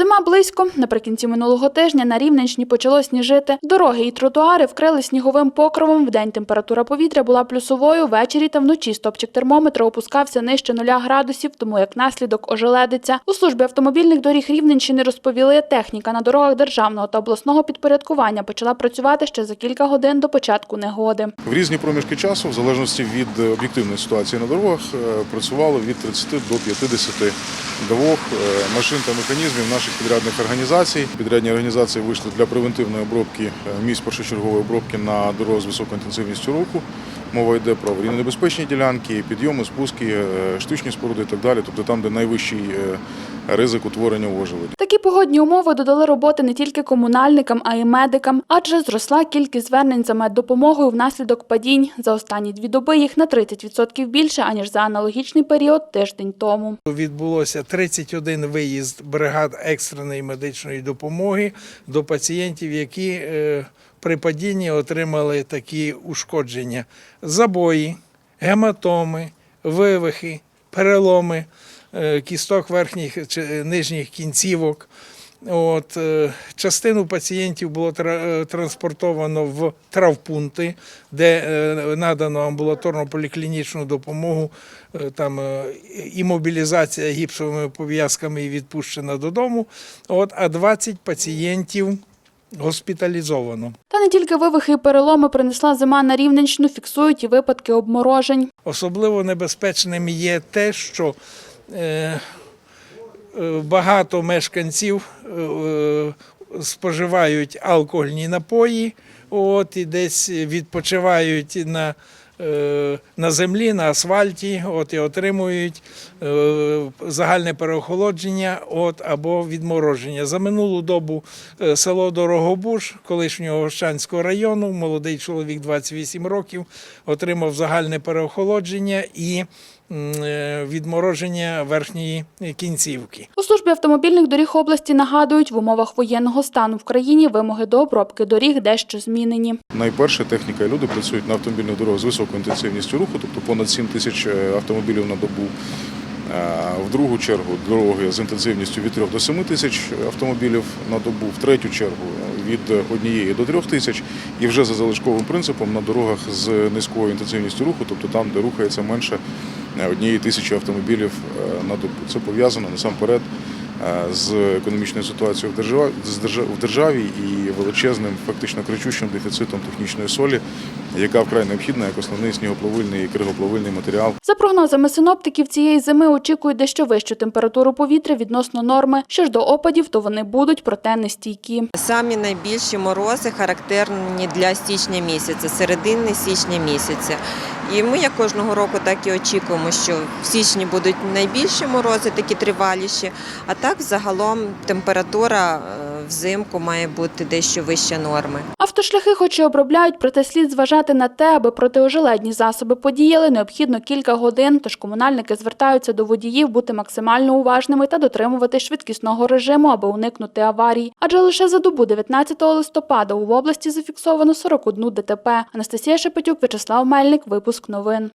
Зима близько. Наприкінці минулого тижня на Рівненщині почало сніжити. Дороги і тротуари вкрили сніговим покровом. Вдень температура повітря була плюсовою. Ввечері та вночі стопчик термометра опускався нижче нуля градусів, тому як наслідок ожеледиця. У службі автомобільних доріг Рівненщини розповіли, техніка на дорогах державного та обласного підпорядкування почала працювати ще за кілька годин до початку негоди. В різні проміжки часу, в залежності від е, об'єктивної ситуації на дорогах, е, працювало від 30 до 50 двох е, машин та механізмів наших підрядних організацій. Підрядні організації вийшли для превентивної обробки е, місць першочергової обробки на дорогах з високою інтенсивністю руху. Мова йде про аварійно-небезпечні ділянки, підйоми, спуски, е, штучні споруди і так далі, тобто там, де найвищий е, ризик утворення ожеледі. Такі погодні умови додали роботи не тільки комунальникам, а й медикам, адже зросла кількість звернень за меддопомогою внаслідок падінь. За останні дві доби їх на 30% більше, аніж за аналогічний період тиждень тому. Відбулося 31 виїзд бригад екстреної медичної допомоги до пацієнтів, які е, при падінні отримали такі ушкодження: забої, гематоми, вивихи, переломи е, кісток верхніх чи нижніх кінцівок. От, е, частину пацієнтів було е, транспортовано в травпункти, де надано амбулаторно поліклінічну допомогу. Там і мобілізація гіпсовими пов'язками і відпущена додому. От, а 20 пацієнтів госпіталізовано. Та не тільки вивихи і переломи принесла зима на Рівненщину, фіксують і випадки обморожень. Особливо небезпечним є те, що е, е, багато мешканців е, споживають алкогольні напої, от, і десь відпочивають на, на землі, на асфальті, от, і отримують е, загальне переохолодження от, або відмороження. За минулу добу е, село Дорогобуш, колишнього Гощанського району, молодий чоловік 28 років, отримав загальне переохолодження і е, відмороження верхньої кінцівки. У службі автомобільних доріг області нагадують, в умовах воєнного стану в країні вимоги до обробки доріг дещо змінені. Найперше техніка і люди працюють на автомобільних дорогах з високою інтенсивністю руху, тобто понад 7 тисяч е, автомобілів на добу. Е, В другу чергу дороги з інтенсивністю від 3 до 7 тисяч автомобілів на добу, в третю чергу е, від 1 до 3 тисяч, і вже за залишковим принципом на дорогах з низькою інтенсивністю руху, тобто там, де рухається менше е, однієї тисячі автомобілів е, на добу. Це пов'язано насамперед е, з економічною ситуацією в державі, в державі і величезним, фактично кричущим дефіцитом технічної солі, яка вкрай необхідна як основний снігоплавильний і кригоплавильний матеріал За прогнозами синоптиків, цієї зими очікують дещо вищу температуру повітря відносно норми. Що ж до опадів, то вони будуть, проте нестійкі. Самі найбільші морози характерні для січня місяця, середини січня місяця. І ми як кожного року так і очікуємо, що в січні будуть найбільші морози, такі триваліші. А так загалом температура е, взимку має бути дещо вища норми. Автошляхи хоч і обробляють, проте слід зважати на те, аби протиожеледні засоби подіяли, необхідно кілька годин, тож комунальники звертаються до водіїв бути максимально уважними та дотримувати швидкісного режиму, аби уникнути аварій. Адже лише за добу 19 листопада в області зафіксовано 41 ДТП. Анастасія Шепетюк, Вячеслав Мельник, випуск новин.